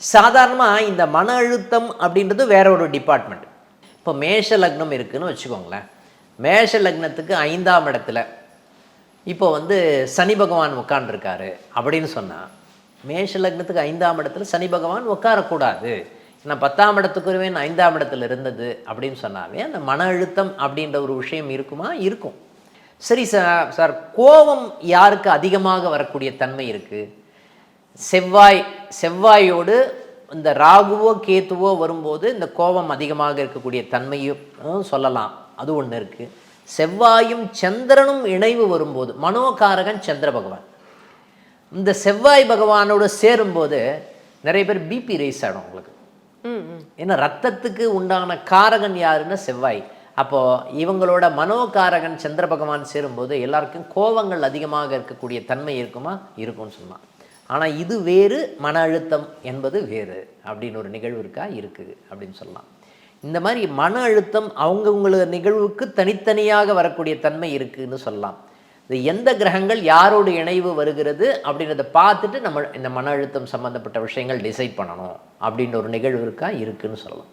சாதாரணமாக இந்த மன அழுத்தம் அப்படின்றது வேற ஒரு டிபார்ட்மெண்ட் இப்போ மேஷ லக்னம் இருக்குதுன்னு வச்சுக்கோங்களேன். மேஷ லக்னத்துக்கு ஐந்தாம் இடத்துல இப்போ வந்து சனி பகவான் உட்காண்டிருக்காரு அப்படின்னு சொன்னால் மேஷ லக்னத்துக்கு ஐந்தாம் இடத்துல சனி பகவான் உட்காரக்கூடாது. ஏன்னா பத்தாம் இடத்துக்குருவேன் ஐந்தாம் இடத்துல இருந்தது அப்படின்னு சொன்னாவே அந்த மன அழுத்தம் அப்படின்ற ஒரு விஷயம் இருக்குமா? இருக்கும். சரி சார் சார் கோபம் யாருக்கு அதிகமாக வரக்கூடிய தன்மை இருக்குது செவ்வாய் செவ்வாயோடு இந்த ராகுவோ கேத்துவோ வரும்போது இந்த கோபம் அதிகமாக இருக்கக்கூடிய தன்மையும் சொல்லலாம். அது ஒன்று இருக்குது செவ்வாயும் சந்திரனும் இணைவு வரும்போது மனோகாரகன் சந்திர பகவான். இந்த செவ்வாய் பகவானோடு சேரும்போது நிறைய பேர் பிபி ரைஸ் ஆகிடும் உங்களுக்கு. ஏன்னா ரத்தத்துக்கு உண்டான காரகன் யாருன்னா செவ்வாய். அப்போது இவங்களோட மனோகாரகன் சந்திர பகவான் சேரும்போது எல்லாருக்கும் கோபங்கள் அதிகமாக இருக்கக்கூடிய தன்மை இருக்குமா? இருக்கும்னு சொன்னான். ஆனால் இது வேறு மன அழுத்தம் என்பது வேறு அப்படின்னு ஒரு நிகழ்வு இருக்கா? இருக்குது அப்படின்னு சொல்லலாம். இந்த மாதிரி மன அழுத்தம் அவங்கவுங்கள நிகழ்வுக்கு தனித்தனியாக வரக்கூடிய தன்மை இருக்குன்னு சொல்லலாம். இது எந்த கிரகங்கள் யாரோடு இணைவு வருகிறது அப்படின்றத பார்த்துட்டு நம்ம இந்த மன அழுத்தம் சம்மந்தப்பட்ட விஷயங்கள் டிசைட் பண்ணணும் அப்படின்ற ஒரு நிகழ்வு இருக்கா? இருக்குதுன்னு சொல்லலாம்.